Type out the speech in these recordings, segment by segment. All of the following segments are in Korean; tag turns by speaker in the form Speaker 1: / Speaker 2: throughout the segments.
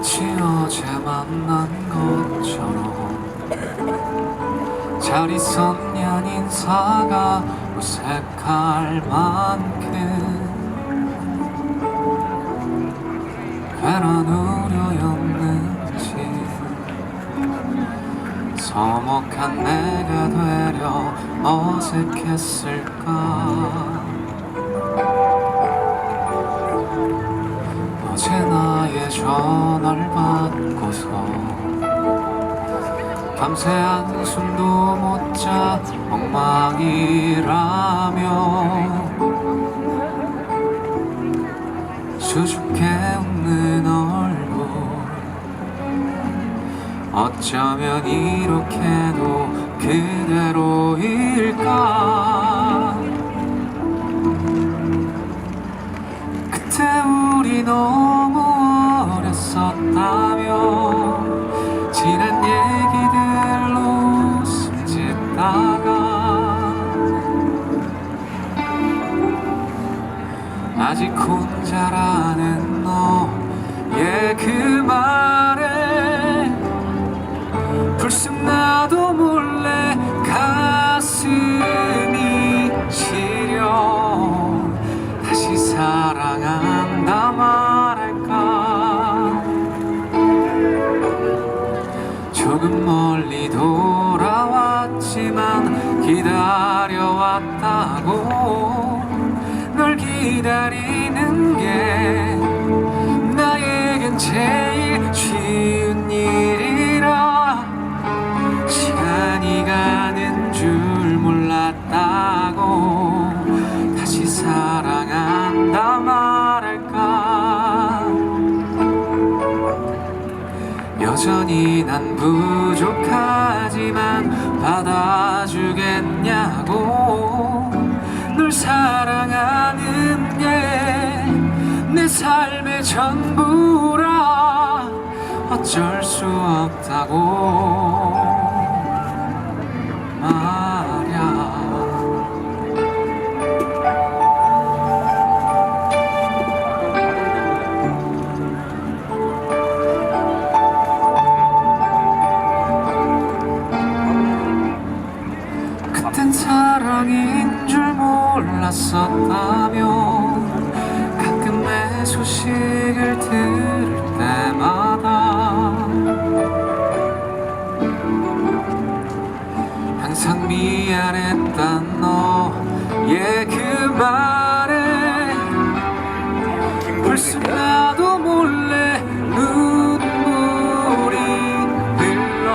Speaker 1: 마치 어제 만난 것처럼. 잘 있었냐 인사가 어색할 만큼. 괜한 우려였는지. 서먹한 내가 되려 어색했을까. 어제 나 의 전화를 받고서 밤새 한숨도 못 자 엉망이라며 수줍게 웃는 얼굴. 어쩌면 이렇게도 그대로일까? 그때 우리 너무 어렸었다며 지난 얘기들로 숨짓다가 아직 혼자라는 너의 그말 기다려왔다고 널 기다리는 게 나에겐 제일 쉬운 일이라 시간이 가는 줄 몰랐다고 다시 사랑한다 말할까? 여전히 난 부족하지만 받아주겠냐고. 널 사랑하는 게 내 삶의 전부라. 어쩔 수 없다고. 말 미안했단 너의 그 말에 불쑥 나도 몰래 눈물이 흘러.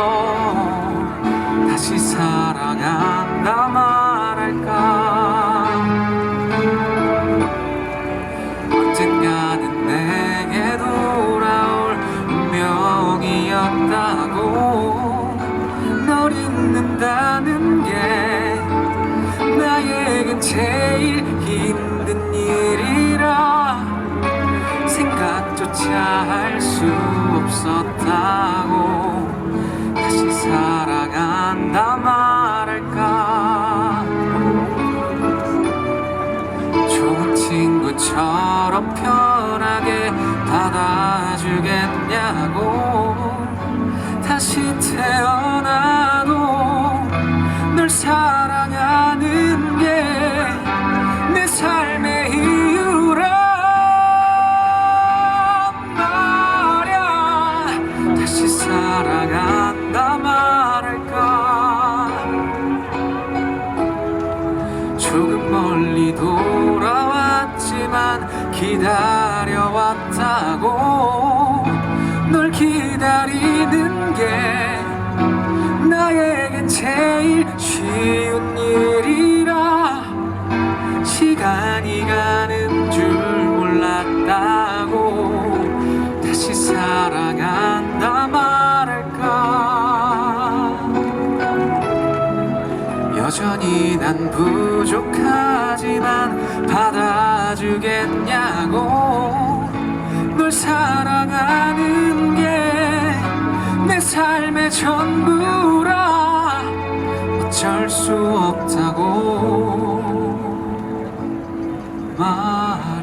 Speaker 1: 다시 사랑한다 말할까? 언젠가는 내게 돌아올 운명이었다고. 널 잊는다는 게 나에겐 제일 힘든 일이라 생각조차 할 수 없었다고 다시 사랑한다 말할까? 좋은 친구처럼 편하게 받아주겠냐고 다시 태어나 조금 멀리 돌아왔지만 기다려왔다고 널 기다리는 게 나에겐 제일 쉬운 일이라 시간이 가는 여전히 난 부족하지만 받아주겠냐고 널 사랑하는 게 내 삶의 전부라 어쩔 수 없다고 말